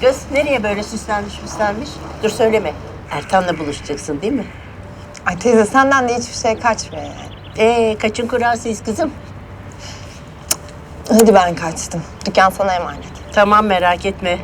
Kız nereye böyle süslenmiş süslenmiş? Dur söyleme. Ertan'la buluşacaksın değil mi? Ay teyze senden de hiçbir şey kaçmıyor yani. Ee kaçın kurasıyız kızım? Hadi ben kaçtım. Dükkan sana emanet. Tamam merak etme.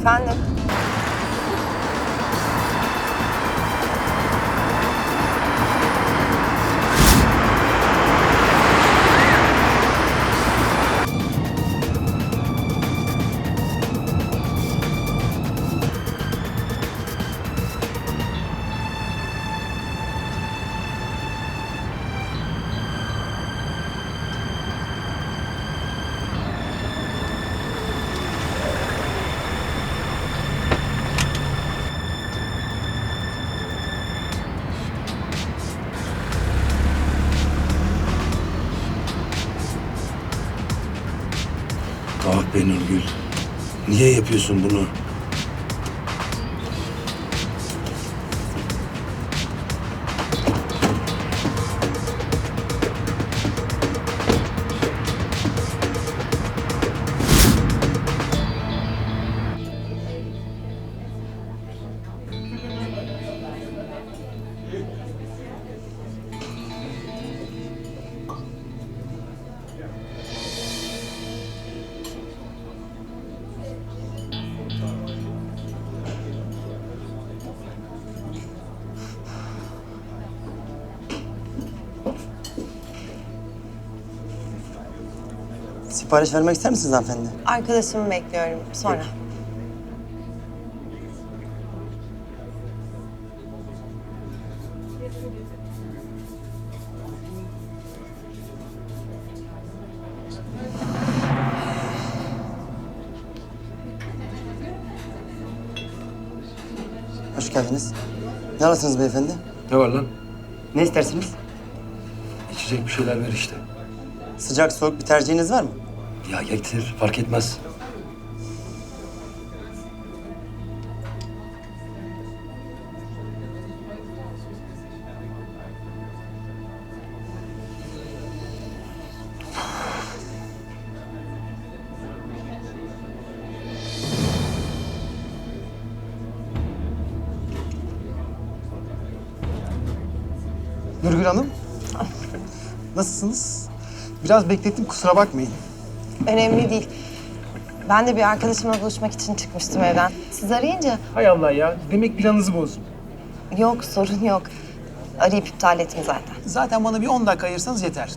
Efendim? Ah be Nurgül. Niye yapıyorsun bunu? Sipariş vermek ister misiniz hanımefendi? Arkadaşımı bekliyorum. Sonra. Hoş geldiniz. Ne alırsınız beyefendi? Ne var lan? Ne istersiniz? İçecek bir şeyler ver işte. Sıcak soğuk bir tercihiniz var mı? Ya getir fark etmez. Nurgül Hanım. Nasılsınız? Biraz beklettim kusura bakmayın. Önemli değil. Ben de bir arkadaşımla buluşmak için çıkmıştım evden. Siz arayınca Hay Allah ya. Demek planınızı bozdum. yok sorun yok. Arayıp iptal ettim zaten. Zaten bana bir 10 dakika ayırsanız yeter.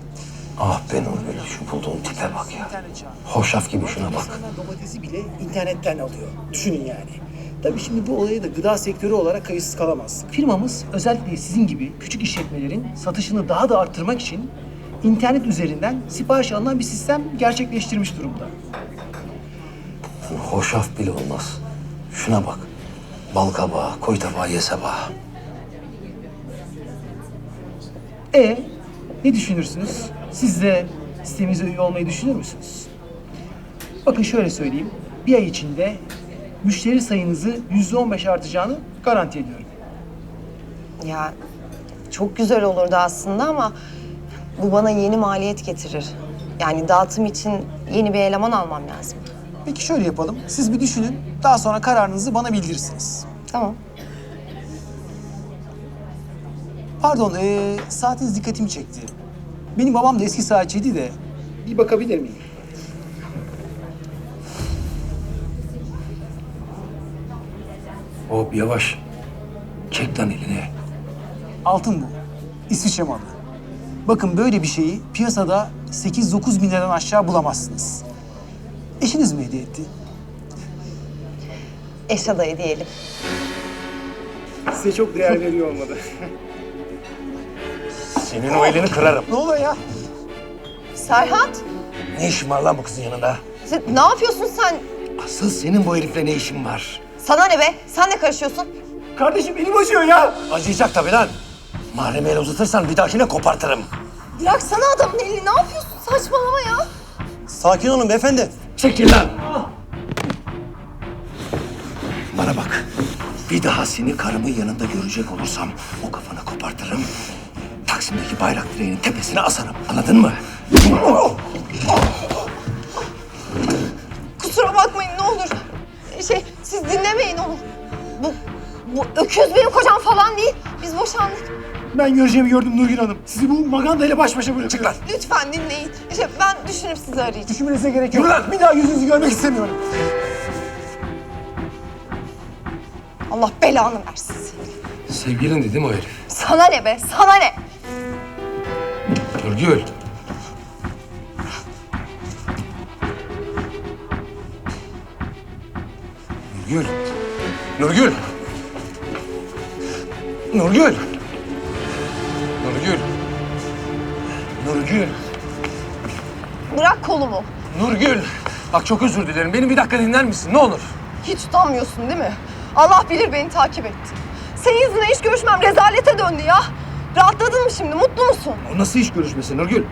Ah be Nurgül şu bulduğum tipe bak ya. Hoşaf gibi şuna bak. İnsanlar domatesi bile internetten alıyor. Düşünün yani. Tabii şimdi bu olaya da gıda sektörü olarak kayıtsız kalamaz. Firmamız özellikle sizin gibi küçük işletmelerin satışını daha da arttırmak için internet üzerinden sipariş alınan bir sistem gerçekleştirmiş durumda. Hoşaf bile olmaz. Şuna bak. Bal kabağı, koy tabağı, ye sabağı. E ne düşünürsünüz? Siz de sitemize üye olmayı düşünür müsünüz? Bakın şöyle söyleyeyim. Bir ay içinde müşteri sayınızı yüzde on beş artacağını garanti ediyorum. Ya çok güzel olurdu aslında ama bu bana yeni maliyet getirir. Yani dağıtım için yeni bir eleman almam lazım. Peki şöyle yapalım. Siz bir düşünün. Daha sonra kararınızı bana bildirirsiniz. Tamam. Pardon, ee, saatiniz dikkatimi çekti. Benim babam da eski saatçiydi de. Bir bakabilir miyim? Hop yavaş. Çek lan elini. Altın bu. İsviçre malı. Bakın böyle bir şeyi piyasada 8-9 bin liradan aşağı bulamazsınız. Eşiniz mi hediye etti? Eş adayı diyelim. Size çok değer veriyor olmadı. Senin o elini kırarım. Ne oluyor ya? Serhat, Ne işin var lan bu kızın yanında? Sen, ne yapıyorsun sen? Asıl senin bu herifle ne işin var? Sana ne be? Sen ne karışıyorsun? Kardeşim elim acıyor ya. Acıyacak tabii lan. Mahremi el uzatırsan bir dahakine kopartırım. Bıraksana adamın elini. Ne yapıyorsun? Saçmalama ya. Sakin olun beyefendi. Çekil lan! Bana bak. Bir daha seni karımın yanında görecek olursam o kafanı kopartırım. Taksim'deki bayrak direğinin tepesine asarım. Anladın mı? Kusura bakmayın ne olur. Şey siz dinlemeyin onu. Bu, bu öküz benim kocam falan değil. Biz boşandık. Ben göreceğimi gördüm Nurgül Hanım. Sizi bu maganda ile baş başa bırakıyorum. lan. Lütfen dinleyin. İşte ben düşünüp sizi arayacağım. Düşünmenize gerek yok. Yürü lan! Bir daha yüzünüzü görmek istemiyorum. Allah belanı versin seni. Sevgilin değil mi o herif? Sana ne be? Sana ne? Nurgül. Nurgül. Nurgül. Nurgül. Nurgül. Bırak kolumu. Nurgül. Bak çok özür dilerim. Beni bir dakika dinler misin? Ne olur. Hiç utanmıyorsun değil mi? Allah bilir beni takip etti. Senin yüzünden hiç görüşmem rezalete döndü ya. Rahatladın mı şimdi? Mutlu musun? O nasıl iş görüşmesi Nurgül?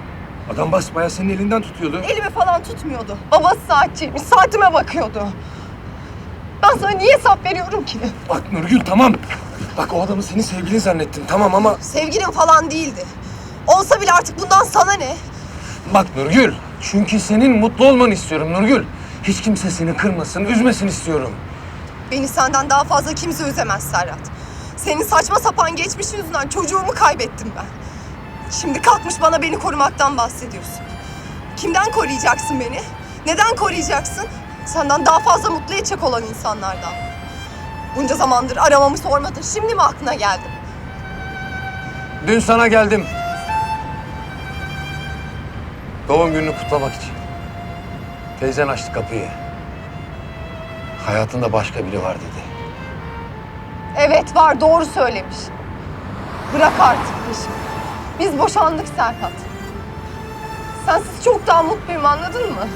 Adam basbayağı senin elinden tutuyordu. Elimi falan tutmuyordu. Babası saatçiymiş. Saatime bakıyordu. Ben sana niye hesap veriyorum ki? Bak Nurgül tamam. Bak o adamı senin sevgilin zannettim tamam ama... Sevgilin falan değildi. Olsa bile artık bundan sana ne? Bak Nurgül. Çünkü senin mutlu olmanı istiyorum Nurgül. Hiç kimse seni kırmasın, üzmesin istiyorum. Beni senden daha fazla kimse üzemez Serhat. Senin saçma sapan geçmişin yüzünden çocuğumu kaybettim ben. Şimdi kalkmış bana beni korumaktan bahsediyorsun. Kimden koruyacaksın beni? Neden koruyacaksın? Senden daha fazla mutlu edecek olan insanlardan. Bunca zamandır aramamı sormadın. Şimdi mi aklına geldi? Dün sana geldim. Doğum gününü kutlamak için. Teyzen açtı kapıyı. Hayatında başka biri var dedi. Evet var doğru söylemiş. Bırak artık peşimi. Biz boşandık Serhat. Sensiz çok daha mutluyum anladın mı?